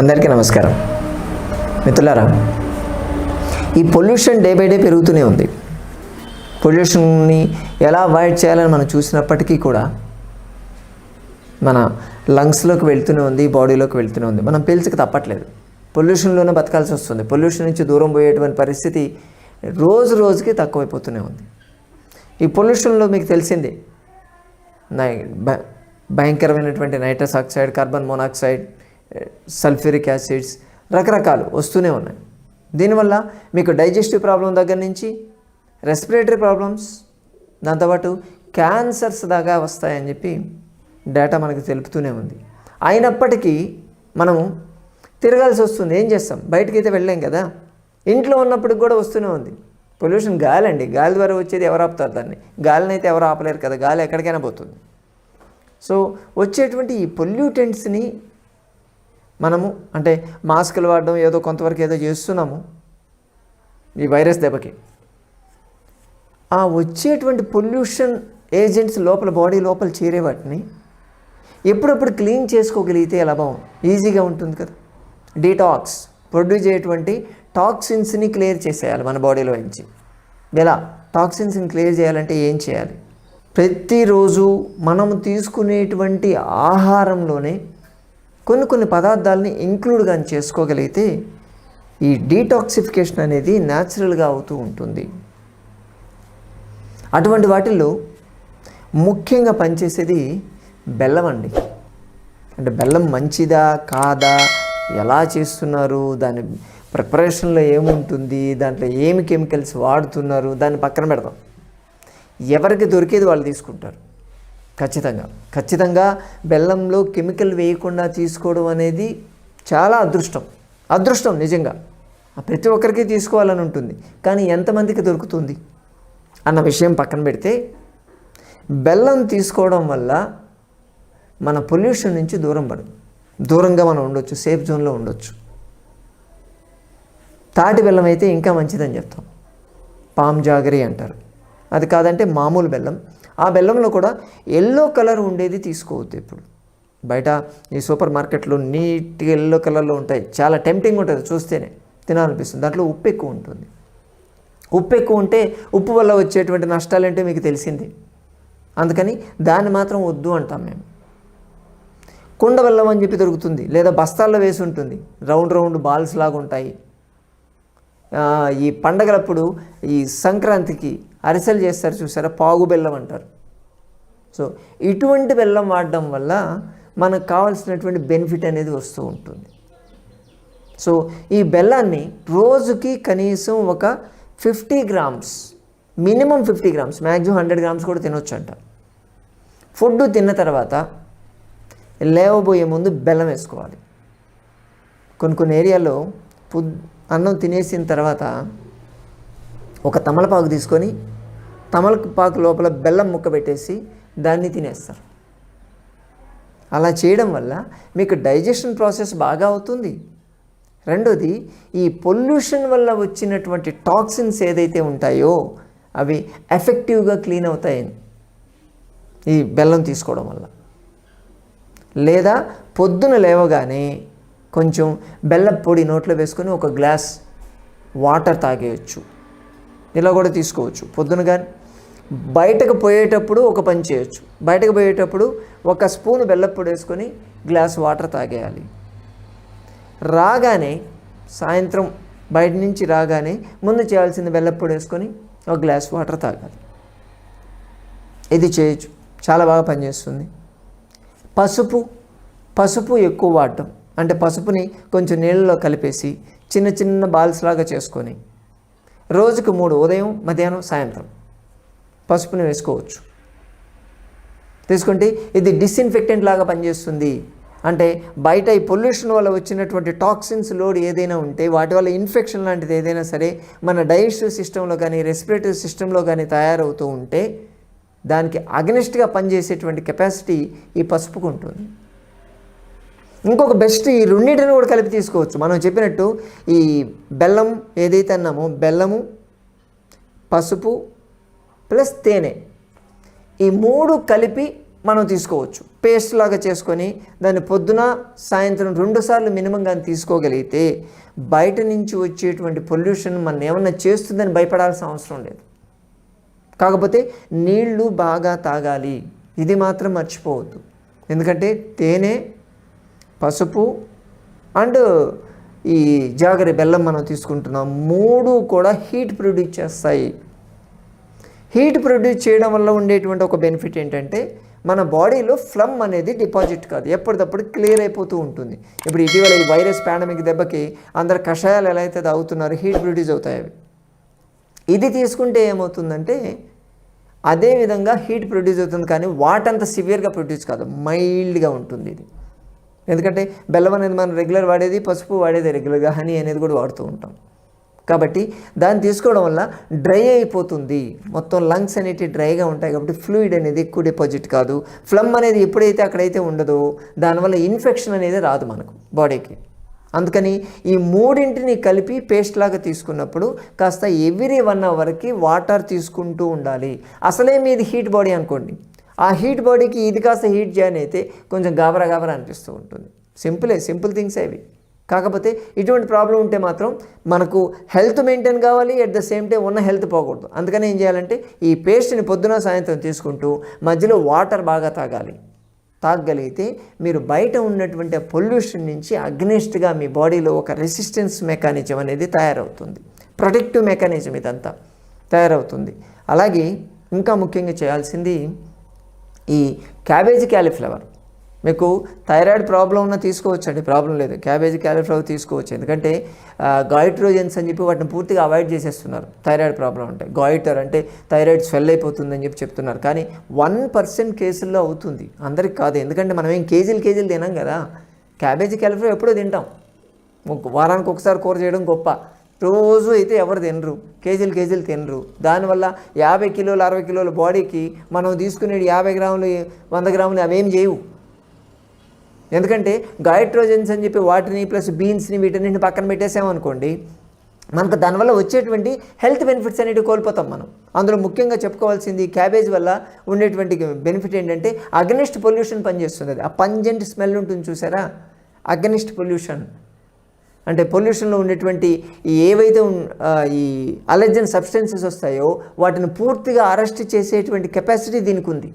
అందరికీ నమస్కారం. మిత్రులారా ఈ పొల్యూషన్ డే బై డే పెరుగుతూనే ఉంది. పొల్యూషన్ని ఎలా అవాయిడ్ చేయాలని మనం చూసినప్పటికీ కూడా మన లంగ్స్లోకి వెళ్తూనే ఉంది బాడీలోకి వెళ్తూనే ఉంది. మనం పీల్చక తప్పట్లేదు. పొల్యూషన్లోనే బతకాల్సి వస్తుంది. పొల్యూషన్ నుంచి దూరం పోయేటువంటి పరిస్థితి రోజు రోజుకి తక్కువైపోతూనే ఉంది. ఈ పొల్యూషన్లో మీకు తెలిసిందే భయంకరమైనటువంటి nitrous oxide carbon monoxide sulphuric acids రకరకాలు వస్తూనే ఉన్నాయి. దీనివల్ల మీకు డైజెస్టివ్ ప్రాబ్లం దగ్గర నుంచి రెస్పిరేటరీ ప్రాబ్లమ్స్ దాంతోపాటు క్యాన్సర్స్ దాకా వస్తాయని చెప్పి డేటా మనకు తెలుపుతూనే ఉంది. అయినప్పటికీ మనము తిరగాల్సి వస్తుంది. ఏం చేస్తాం? బయటికి అయితే వెళ్ళలేం కదా? ఇంట్లో ఉన్నప్పటికి కూడా వస్తూనే ఉంది. పొల్యూషన్ గాలి అండి గాలి ద్వారా వచ్చేది ఎవరు ఆపుతారు దాన్ని? గాలిని అయితే ఎవరు ఆపలేరు కదా? గాలి ఎక్కడికైనా పోతుంది. సో వచ్చేటువంటి ఈ పొల్యూటెంట్స్ని మనము అంటే మాస్కులు వాడడం ఏదో కొంతవరకు ఏదో చేస్తున్నాము ఈ వైరస్ దెబ్బకి. ఆ వచ్చేటువంటి పొల్యూషన్ ఏజెంట్స్ లోపల బాడీ లోపల చేరే వాటిని ఎప్పుడప్పుడు క్లీన్ చేసుకోగలిగితే ఎలా బాగుంది ఈజీగా ఉంటుంది కదా. డీటాక్స్ ప్రొడ్యూస్ అయ్యేటువంటి టాక్సిన్స్ని క్లియర్ చేసేయాలి మన బాడీలో నుంచి. ఎలా? టాక్సిన్స్ని క్లియర్ చేయాలంటే ఏం చేయాలి? ప్రతిరోజు మనం తీసుకునేటువంటి ఆహారంలోనే కొన్ని కొన్ని పదార్థాలని ఇంక్లూడ్ కానీ చేసుకోగలిగితే ఈ డీటాక్సిఫికేషన్ అనేది న్యాచురల్గా అవుతూ ఉంటుంది. అటువంటి వాటిల్లో ముఖ్యంగా పనిచేసేది బెల్లం అండి. అంటే బెల్లం మంచిదా కాదా ఎలా చేస్తున్నారు దాని ప్రిపరేషన్లో ఏముంటుంది దాంట్లో ఏమి కెమికల్స్ వాడుతున్నారు దాన్ని పక్కన పెడదాం ఎవరికి దొరికేది వాళ్ళు తీసుకుంటారు. ఖచ్చితంగా. ఖచ్చితంగా బెల్లంలో కెమికల్ వేయకుండా తీసుకోవడం అనేది చాలా అదృష్టం. అదృష్టం నిజంగా. ప్రతి ఒక్కరికి తీసుకోవాలని ఉంటుంది. కానీ ఎంతమందికి దొరుకుతుంది? అన్న విషయం పక్కన పెడితే బెల్లం తీసుకోవడం వల్ల మన పొల్యూషన్ నుంచి దూరం పడు దూరంగా మనం ఉండొచ్చు సేఫ్ జోన్లో ఉండొచ్చు. తాటి బెల్లం అయితే ఇంకా మంచిదని చెప్తాం. పామ్ జాగరీ అంటారు. అది కాదంటే మామూలు బెల్లం. ఆ బెల్లంలో కూడా ఎల్లో కలర్ ఉండేది తీసుకోవద్దు ఇప్పుడు. బయట ఈ సూపర్ మార్కెట్లో నీట్గా ఎల్లో కలర్లో ఉంటాయి. చాలా టెంప్టింగ్ ఉంటుంది చూస్తేనే తినాలనిపిస్తుంది. దాంట్లో ఉప్పు ఎక్కువ ఉంటుంది. ఉప్పు ఎక్కువ ఉంటే ఉప్పు వల్ల వచ్చేటువంటి నష్టాలు ఏంటో మీకు తెలిసిందే. అందుకని దాన్ని మాత్రం వద్దు అంటాం మేము. కుండ బెల్లం అని చెప్పి దొరుకుతుంది. లేదా బస్తాల్లో వేసి ఉంటుంది. రౌండ్ రౌండ్ బాల్స్ లాగా ఉంటాయి. ఈ పండగలప్పుడు ఈ సంక్రాంతికి అరిసెలు చేస్తారు చూసారా? పాగు బెల్లం అంటారు. సో ఇటువంటి బెల్లం వాడడం వల్ల మనకు కావాల్సినటువంటి బెనిఫిట్ అనేది వస్తూ ఉంటుంది. సో ఈ బెల్లాన్ని రోజుకి కనీసం ఒక fifty grams minimum fifty grams maximum hundred grams కూడా తినొచ్చు అంట ఫుడ్ తిన్న తర్వాత లేవబోయే ముందు బెల్లం వేసుకోవాలి. కొన్ని కొన్ని ఏరియాలో పుద్ అన్నం తినేసిన తర్వాత ఒక తమలపాకు తీసుకొని తమలపాకు లోపల బెల్లం ముక్క పెట్టేసి దాన్ని తినేస్తారు. అలా చేయడం వల్ల మీకు డైజెషన్ ప్రాసెస్ బాగా అవుతుంది. రెండోది ఈ పొల్యూషన్ వల్ల వచ్చినటువంటి టాక్సిన్స్ ఏదైతే ఉంటాయో అవి ఎఫెక్టివ్గా క్లీన్ అవుతాయి ఈ బెల్లం తీసుకోవడం వల్ల. లేదా పొద్దున లేవగానే కొంచెం బెల్లం పొడి నోట్లో వేసుకొని ఒక గ్లాస్ వాటర్ తాగేయచ్చు. ఇలా కూడా తీసుకోవచ్చు. పొద్దున కానీ బయటకు పోయేటప్పుడు ఒక పని చేయొచ్చు. బయటకు పోయేటప్పుడు ఒక స్పూన్ బెల్లప్పుడు వేసుకొని గ్లాస్ వాటర్ తాగేయాలి. రాగానే సాయంత్రం బయట నుంచి రాగానే ముందు చేయాల్సింది బెల్లప్పుడు వేసుకొని ఒక గ్లాస్ వాటర్ తాగాలి. ఇది చేయొచ్చు. చాలా బాగా పనిచేస్తుంది. పసుపు పసుపు ఎక్కువ వాడటం. అంటే పసుపుని కొంచెం నీళ్ళలో కలిపేసి చిన్న చిన్న బాల్స్ లాగా చేసుకొని రోజుకు మూడు ఉదయం మధ్యాహ్నం సాయంత్రం పసుపుని వేసుకోవచ్చు. తీసుకుంటే ఇది డిస్ఇన్ఫెక్టెంట్ లాగా పనిచేస్తుంది. అంటే బయట ఈ పొల్యూషన్ వల్ల వచ్చినటువంటి టాక్సిన్స్ లోడ్ ఏదైనా ఉంటే వాటి వల్ల ఇన్ఫెక్షన్ లాంటిది ఏదైనా సరే మన డైజెస్టివ్ సిస్టంలో కానీ రెస్పిరేటరీ సిస్టంలో కానీ తయారవుతూ ఉంటే దానికి అగనిస్ట్గా పనిచేసేటువంటి కెపాసిటీ ఈ పసుపుకు ఉంటుంది. ఇంకొక బెస్ట్ ఈ రెండింటిని కూడా కలిపి తీసుకోవచ్చు. మనం చెప్పినట్టు ఈ బెల్లం ఏదైతే అన్నామో బెల్లము పసుపు ప్లస్ తేనె. ఈ మూడు కలిపి మనం తీసుకోవచ్చు. పేస్ట్ లాగా చేసుకొని దాన్ని పొద్దున సాయంత్రం రెండు సార్లు మినిమం కానీ తీసుకోగలిగితే బయట నుంచి వచ్చేటువంటి పొల్యూషన్ మనం ఏమన్నా చేస్తుందని భయపడాల్సిన అవసరం లేదు. కాకపోతే నీళ్ళు బాగా తాగాలి. ఇది మాత్రం మర్చిపోవద్దు. ఎందుకంటే తేనె పసుపు అండ్ ఈ జాగరి బెల్లం మనం తీసుకుంటున్నాం. మూడు కూడా హీట్ ప్రొడ్యూస్ చేస్తాయి. హీట్ ప్రొడ్యూస్ చేయడం వల్ల ఉండేటువంటి ఒక బెనిఫిట్ ఏంటంటే మన బాడీలో ఫ్లమ్ అనేది డిపాజిట్ కాదు. ఎప్పటికప్పుడు క్లియర్ అయిపోతూ ఉంటుంది. ఇప్పుడు ఇటీవల ఈ వైరస్ పాండమిక్ దెబ్బకి అందరు కషాయాలు ఎలా అయితే తాగుతున్నారు హీట్ ప్రొడ్యూస్ అవుతాయి అవి. ఇది తీసుకుంటే ఏమవుతుందంటే అదే విధంగా హీట్ ప్రొడ్యూస్ అవుతుంది కానీ వాటంత సివియర్గా ప్రొడ్యూస్ కాదు. మైల్డ్గా ఉంటుంది ఇది. ఎందుకంటే బెల్లం అనేది మనం రెగ్యులర్ వాడేది పసుపు వాడేది రెగ్యులర్గా హనీ అనేది కూడా వాడుతూ ఉంటాం. కాబట్టి దాన్ని తీసుకోవడం వల్ల డ్రై అయిపోతుంది. మొత్తం లంగ్స్ అనేవి డ్రైగా ఉంటాయి కాబట్టి ఫ్లూయిడ్ అనేది ఎక్కువ డిపాజిట్ కాదు. ఫ్లమ్ అనేది ఎప్పుడైతే అక్కడైతే ఉండదో దానివల్ల ఇన్ఫెక్షన్ అనేది రాదు మనకు బాడీకి. అందుకని ఈ మూడింటిని కలిపి పేస్ట్ లాగా తీసుకున్నప్పుడు కాస్త ఎవ్రీ వన్ అవర్కి వాటర్ తీసుకుంటూ ఉండాలి. అసలే మీది హీట్ బాడీ అనుకోండి. ఆ హీట్ బాడీకి ఇది కాస్త హీట్ జాయిన్ అయితే కొంచెం గాబరా గాబరా అనిపిస్తూ ఉంటుంది. సింపులే సింపుల్ థింగ్స్ అవి. కాకపోతే ఇటువంటి ప్రాబ్లం ఉంటే మాత్రం మనకు హెల్త్ మెయింటైన్ కావాలి అట్ ద సేమ్ టైం ఉన్న హెల్త్ పోకూడదు. అందుకని ఏం చేయాలంటే ఈ పేస్ట్ని పొద్దున సాయంత్రం తీసుకుంటూ మధ్యలో వాటర్ బాగా తాగాలి. తాగగలిగితే మీరు బయట ఉన్నటువంటి పొల్యూషన్ నుంచి అగ్నెస్ట్గా మీ బాడీలో ఒక రెసిస్టెన్స్ మెకానిజం అనేది తయారవుతుంది. ప్రొటెక్టివ్ మెకానిజం ఇదంతా తయారవుతుంది. అలాగే ఇంకా ముఖ్యంగా చేయాల్సింది ఈ క్యాబేజీ క్యాలీఫ్లవర్. మీకు థైరాయిడ్ ప్రాబ్లం ఉన్నా తీసుకోవచ్చండి. ప్రాబ్లం లేదు. క్యాబేజీ క్యాలీఫ్లవర్ తీసుకోవచ్చు. ఎందుకంటే గాయిట్రోజన్స్ అని చెప్పి వాటిని పూర్తిగా అవాయిడ్ చేసేస్తున్నారు. థైరాయిడ్ ప్రాబ్లం అంటే. గాయిటర్ అంటే థైరాయిడ్ స్వెల్ అయిపోతుందని చెప్పి చెప్తున్నారు. కానీ వన్ పర్సెంట్ కేసుల్లో అవుతుంది. అందరికి కాదు. ఎందుకంటే మనం ఏం కేజీలు కేజీలు తినాం కదా. క్యాబేజీ క్యాలీఫ్లవర్ ఎప్పుడో తింటాం. వారానికి ఒకసారి కూర చేయడం గొప్ప. రోజు అయితే ఎవరు తినరు. కేజీలు కేజీలు తినరు. దానివల్ల యాభై కిలోలు అరవై కిలోల బాడీకి మనం తీసుకునే యాభై గ్రాములు వంద గ్రాములు అవేం చేయవు. ఎందుకంటే గాయట్రోజన్స్ అని చెప్పి వాటిని ప్లస్ బీన్స్ని వీటన్నింటిని పక్కన పెట్టేసామనుకోండి మనకు దానివల్ల వచ్చేటువంటి హెల్త్ బెనిఫిట్స్ అనేవి కోల్పోతాం మనం. అందులో ముఖ్యంగా చెప్పుకోవాల్సింది క్యాబేజ్ వల్ల ఉండేటువంటి బెనిఫిట్ ఏంటంటే అగ్నిస్ట్ పొల్యూషన్ పనిచేస్తుంది అది. ఆ పంజెంట్ స్మెల్ ఉంటుంది చూసారా? Against pollution. అంటే పొల్యూషన్లో ఉండేటువంటి ఏవైతే ఈ అలర్జన్ సబ్స్టెన్సెస్ వస్తాయో వాటిని పూర్తిగా అరెస్ట్ చేసేటువంటి కెపాసిటీ దీనికి ఉంది.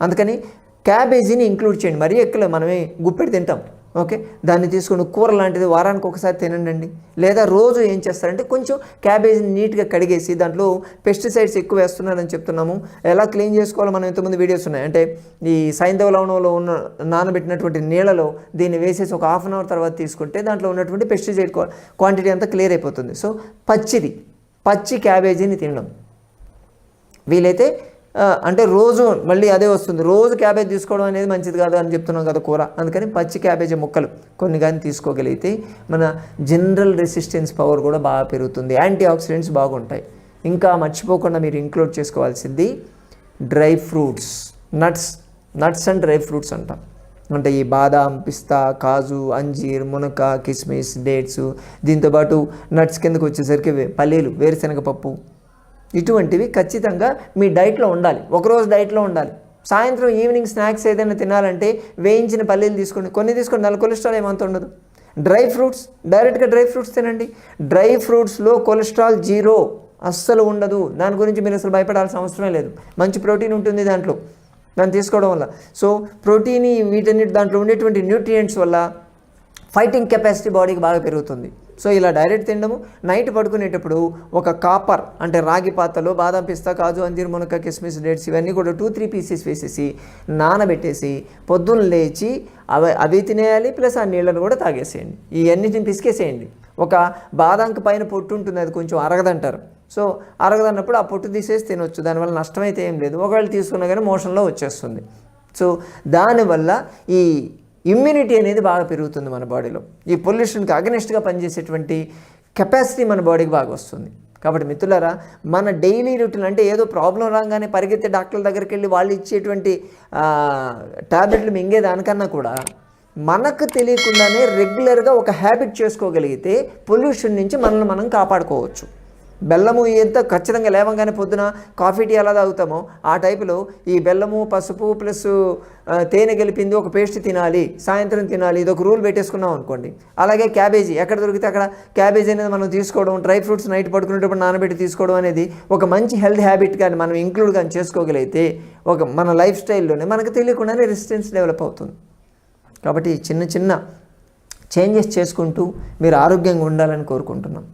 అందుకని క్యాబేజీని ఇంక్లూడ్ చేయండి. మరీ ఎక్కువ మనమే గుప్పెడు తింటాం. ఓకే? దాన్ని తీసుకుని కూర లాంటిది వారానికి ఒకసారి తినండి లేదా రోజు ఏం చేస్తారంటే కొంచెం క్యాబేజీని నీట్గా కడిగేసి దాంట్లో పెస్టిసైడ్స్ ఎక్కువ వేస్తున్నారని చెప్తున్నాము. ఎలా క్లీన్ చేసుకోవాలో మనం ఇంతకుముందు వీడియోస్ ఉన్నాయి. అంటే ఈ సైంధవ లవణంలో ఉన్న నానబెట్టినటువంటి నీళ్ళలో దీన్ని వేసేసి ఒక హాఫ్ అన్ అవర్ తర్వాత తీసుకుంటే దాంట్లో ఉన్నటువంటి పెస్టిసైడ్ క్వాంటిటీ అంతా క్లియర్ అయిపోతుంది. సో పచ్చిది. పచ్చి క్యాబేజీని తినడం. వీలైతే అంటే రోజు మళ్ళీ అదే వస్తుంది. రోజు క్యాబేజ్ తీసుకోవడం అనేది మంచిది కాదు అని చెప్తున్నాం కదా కూర. అందుకని పచ్చి క్యాబేజీ ముక్కలు కొన్ని కానీ తీసుకోగలిగితే మన జనరల్ రెసిస్టెన్స్ పవర్ కూడా బాగా పెరుగుతుంది. యాంటీ ఆక్సిడెంట్స్ బాగుంటాయి. ఇంకా మర్చిపోకుండా మీరు ఇంక్లూడ్ చేసుకోవాల్సింది dry fruits nuts. Nuts and dry fruits అంటాం. అంటే ఈ బాదాం పిస్తా కాజు అంజీర్ మునక కిస్మిస్ డేట్స్. దీంతోపాటు నట్స్ కిందకు వచ్చేసరికి వే- పల్లీలు వేరుశెనగ పప్పు ఇటువంటివి ఖచ్చితంగా మీ డైట్లో ఉండాలి. ఒకరోజు డైట్లో ఉండాలి. సాయంత్రం ఈవినింగ్ స్నాక్స్ ఏదైనా తినాలంటే వేయించిన పల్లీలు తీసుకోండి కొన్ని తీసుకోండి దాని కొలెస్ట్రాల్ ఏమంత ఉండదు. డ్రై ఫ్రూట్స్ డైరెక్ట్గా డ్రై ఫ్రూట్స్ తినండి. డ్రై ఫ్రూట్స్లో కొలెస్ట్రాల్ జీరో అస్సలు ఉండదు. దాని గురించి మీరు అసలు భయపడాల్సిన అవసరమే లేదు. మంచి ప్రోటీన్ ఉంటుంది దాంట్లో. దాన్ని తీసుకోవడం వల్ల. సో ప్రోటీన్ వీటన్నిటి దాంట్లో ఉండేటువంటి న్యూట్రియంట్స్ వల్ల ఫైటింగ్ కెపాసిటీ బాడీకి బాగా పెరుగుతుంది. సో ఇలా డైరెక్ట్ తినడము. నైట్ పడుకునేటప్పుడు ఒక కాపర్ అంటే రాగి పాత్రలో బాదం పిస్తా కాజు అంజీర్ మునక కిస్మిస్ డేట్స్ ఇవన్నీ కూడా టూ త్రీ పీసెస్ వేసేసి నానబెట్టేసి పొద్దున్న లేచి అవి అవి తినేయాలి ప్లస్ ఆ నీళ్ళను కూడా తాగేసేయండి. ఈ అన్నిటిని పిసికేసేయండి. ఒక బాదంకి పైన పొట్టు ఉంటుంది అది కొంచెం అరగదంటారు. సో అరగదన్నప్పుడు ఆ పొట్టు తీసేసి తినొచ్చు. దానివల్ల నష్టమైతే ఏం లేదు. ఒకవేళ తీసుకున్నా కానీ మోషన్లో వచ్చేస్తుంది. సో దానివల్ల ఈ ఇమ్యూనిటీ అనేది బాగా పెరుగుతుంది మన బాడీలో ఈ పొల్యూషన్కి అగనిస్ట్గా పనిచేసేటువంటి కెపాసిటీ మన బాడీకి బాగా వస్తుంది. కాబట్టి మిత్రులారా మన డైలీ రొటీన్ అంటే ఏదో ప్రాబ్లం రాగానే పరిగెత్తే డాక్టర్ల దగ్గరికి వెళ్ళి వాళ్ళు ఇచ్చేటువంటి టాబ్లెట్లు మింగే దానికన్నా కూడా మనకు తెలియకుండానే రెగ్యులర్గా ఒక హ్యాబిట్ చేసుకోగలిగితే పొల్యూషన్ నుంచి మనల్ని మనం కాపాడుకోవచ్చు. బెల్లము ఎంత ఖచ్చితంగా లేవంగానే పొద్దున కాఫీ టీ ఎలా తాగుతామో ఆ టైపులో ఈ బెల్లము పసుపు ప్లస్ తేనె గెలిపింది ఒక పేస్ట్ తినాలి సాయంత్రం తినాలి ఇది ఒక రూల్ పెట్టేసుకున్నాం అనుకోండి. అలాగే క్యాబేజీ ఎక్కడ దొరికితే అక్కడ క్యాబేజీ అనేది మనం తీసుకోవడం డ్రై ఫ్రూట్స్ నైట్ పడుకునేటప్పుడు నానబెట్టి తీసుకోవడం అనేది ఒక మంచి హెల్త్ హ్యాబిట్ కానీ మనం ఇంక్లూడ్ కానీ చేసుకోగలిగితే ఒక మన లైఫ్ స్టైల్లోనే మనకు తెలియకుండానే రెసిస్టెన్స్ డెవలప్ అవుతుంది. కాబట్టి చిన్న చిన్న చేంజెస్ చేసుకుంటూ మీరు ఆరోగ్యంగా ఉండాలని కోరుకుంటున్నాం.